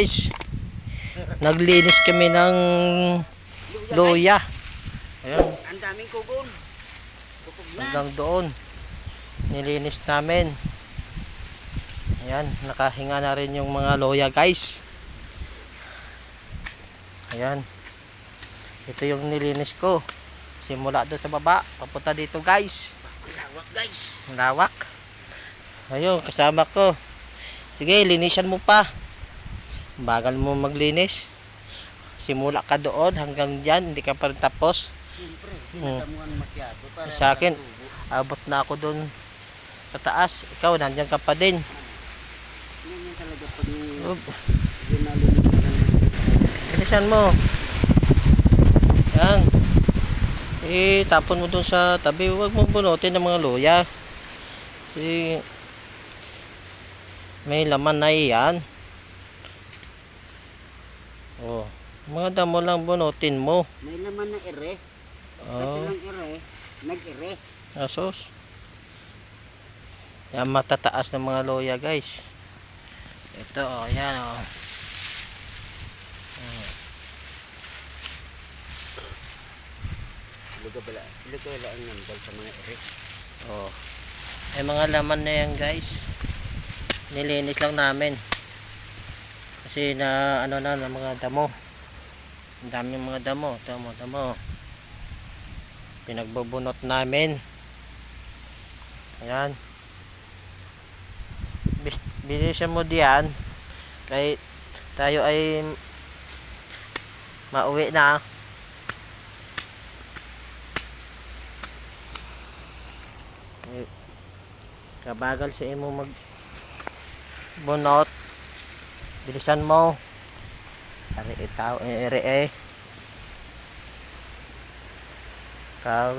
Guys. Naglinis kami ng loya. Ayan, Ang daming na. hanggang doon. Nilinis namin. Ayan, nakahinga na rin yung mga loya guys. Ayan. Ito yung nilinis ko. Simula doon sa baba, papunta dito guys. Lawak guys. Lawak. Ayun, kasama ko. Sige, linisan mo pa. Bagal mo maglinis. Simula ka doon hanggang dyan, hindi ka pa rin tapos. Siyempre, Hmm. masyado. Para Sa akin. Abot na ako doon sa taas. Ikaw, nandyan ka pa din. Yan talaga pag Linisan mo. Yan. Eh, tapon mo doon sa tabi. Huwag mo bunutin ng mga luya. Kasi may laman na iyan. Oh, mga damo lang bunutin mo. May laman na ere. Kasi Oh, lang ere, nag-ere. asos. Yan matataas ng mga loya, guys. Ito, oh, yan, oh. Luga bala. Luga bala ang nandal sa mga ere. Oh. May mga laman na yan, guys. Nilinis lang namin. Kasi na ano na ng mga damo. Ang dami mga damo, damo, damo. Pinagbubunot namin. Ayan. Bilisan mo diyan. Kay tayo ay mauwi na. kabagal sa imo mag bunot bilisan mo. Ari itaw eh ere eh. Kaw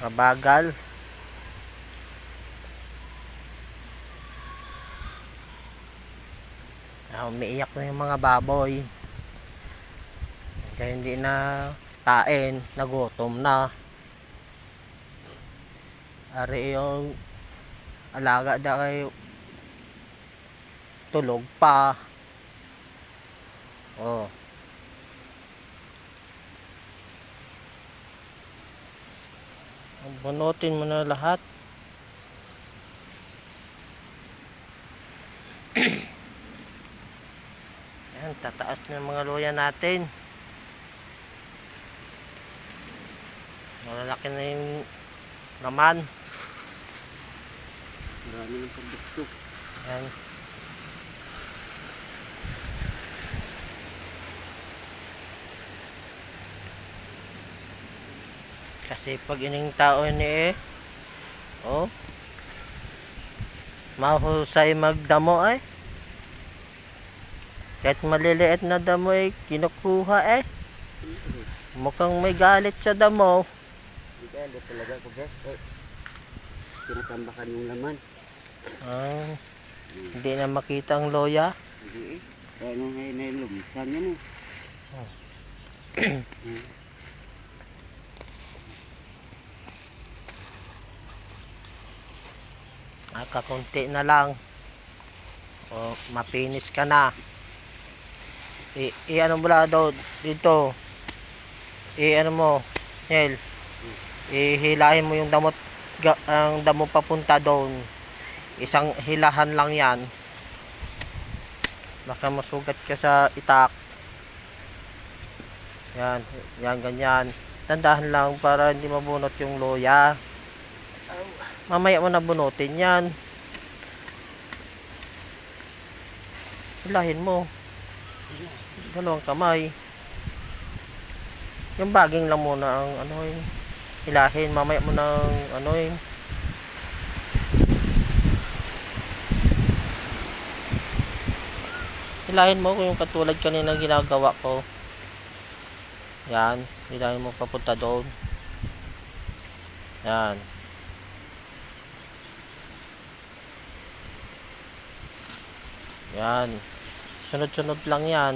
kabagal ah, umiiyak na yung mga baboy. Kaya hindi na kain. Nagutom na. Ari yung alaga da kay tulog pa. Oh. Bunutin mo na lahat. Yan, tataas na mga luya natin. Malalaki na yung laman. Marami ng produkto. Yan. Kasi pag ining tao ni eh, oh, mahusay magdamo ay. Kahit maliliit na damo ay kinukuha eh. Mukhang may galit sa damo. Hindi talaga ko. Eh, Tinatambakan yung laman. Ah, hindi na makita ang loya. Hindi eh. Kaya nung ay nailumisan yan eh. Ah, kakunti na lang. O, mapinis ka na. I, i ano mo lang daw dito. I ano mo, Nel. Ihilahin mo yung damot ga- ang damo papunta doon. Isang hilahan lang 'yan. Baka masugat ka sa itak. Yan, yan ganyan. Tandahan lang para hindi mabunot yung loya. Mamaya mo na bunutin yan. Hilahin mo. Dalawang kamay. Yung baging lang muna ang ano yun. Hilahin. Mamaya mo na ano yun. Hilahin mo yung katulad kanina ginagawa ko. Yan. Hilahin mo papunta doon. Yan. Yan. Sunod-sunod lang yan.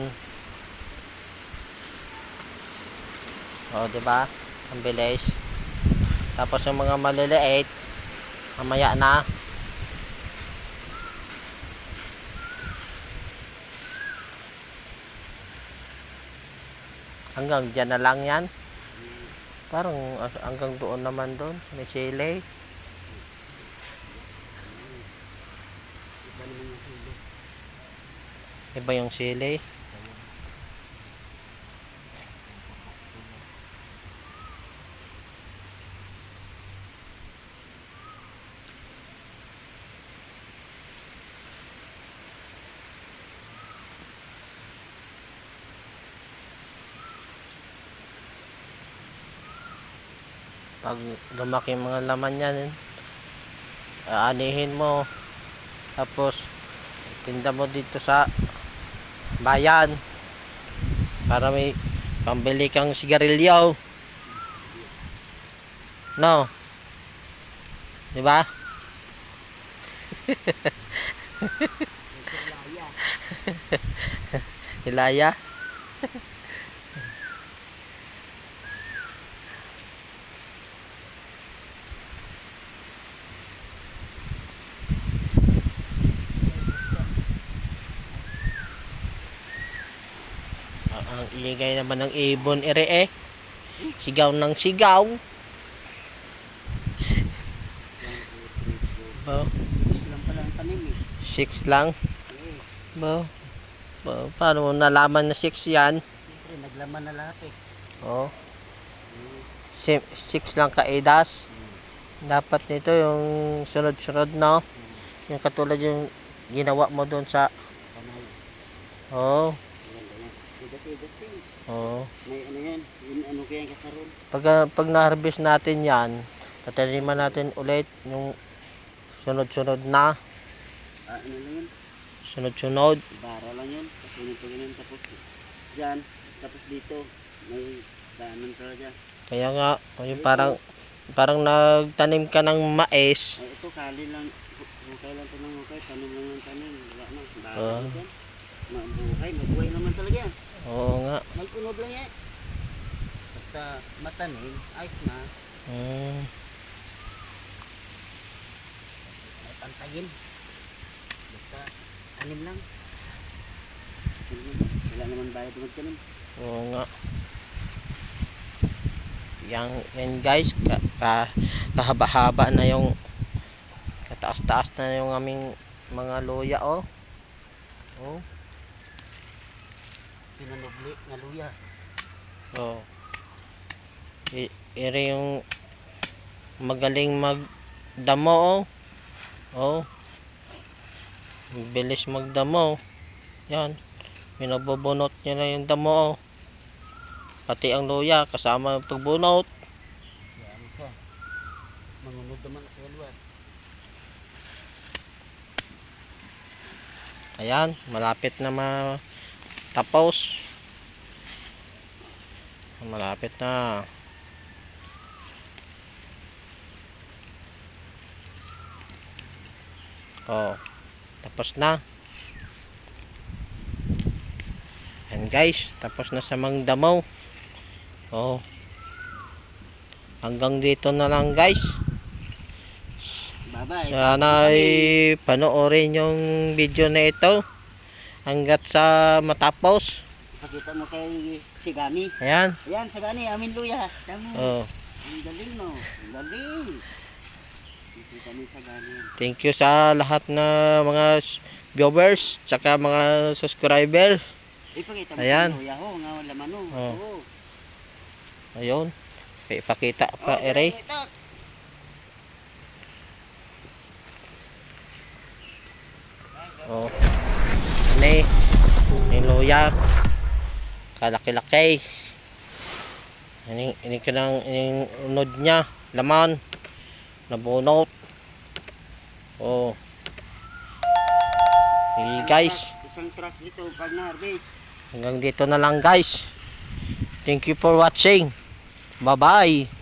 O, di ba? Ang bilis. Tapos yung mga maliliit, mamaya na. Hanggang dyan na lang yan. Parang ah, hanggang doon naman doon. May sili. Iba yung sili. Pag lumaki mga laman yan, aanihin mo. Tapos, tinda mo dito sa bayan para may pambili kang sigarilyo. No? Di ba? Hilaya. Ah, ang ingay naman ng ibon ere eh. Sigaw ng sigaw. Six lang tanim eh. six lang. Ba, ba, paano mo nalaman na six yan? siyempre naglaman na lahat eh. Oh, Hmm. si- six lang kaidas. Dapat nito yung sunod-sunod no. Yung katulad yung ginawa mo doon sa oh, oh. May ano yan. Yung ano kaya yung kasaron. Pag pag na-harvest natin 'yan, tataniman natin ulit yung sunod-sunod na, Ah, ano lang yun? sunod-sunod. Bara lang yun. Kasunod pa ganun. Tapos dyan. Tapos dito. May daanan talaga. Kaya nga, yung parang parang nagtanim ka ng mais. Ay, ito kali lang. Hukay lang ito ng hukay. Tanim lang ng tanim. Wala na. Bara Ah. lang dyan. Mabuhay. Mabuhay naman talaga yan. Oo nga. May punod lang yan. Basta matanim. Ayos na. Mm. May pantayin. Basta anim lang. Wala naman bayad magtanim. Oo nga. Yang, yan guys, ka, ka, kahaba-haba na yung kataas-taas na yung aming mga luya oh. Oh. Pinanubli nga luya. Oh. I, ire yung magaling magdamo oh. Oh. Bilis magdamo. Yan. Minabubunot niya na yung damo oh. Pati ang luya kasama yung pagbunot. Yan ka. Mangunod naman sa luwa. Ayan, malapit na matapos. Malapit na. Oh, tapos na. Ayan guys, tapos na sa mangdamaw. Oh. Hanggang dito na lang guys. Bye-bye. Sana ay panoorin yung video na ito hanggat sa matapos. Pakita mo kay Sigani. Ayan. Ayan, Sigani, amin luya. Tamo. Oh, Ang galing no. Ang galing. Thank you sa lahat na mga viewers tsaka mga subscriber. Ipakita mo Ayan. luya ho, nga laman no. Oh. Oo. Ayun. Ipakita pa Oh, ito. Oh. Ani. Yung luya. Kalaki-laki. Ini ini ka ng yung unod niya, laman. Nabunot. Oh. Hey guys. Na-harvest. Hanggang dito na lang guys. Thank you for watching. Bye-bye.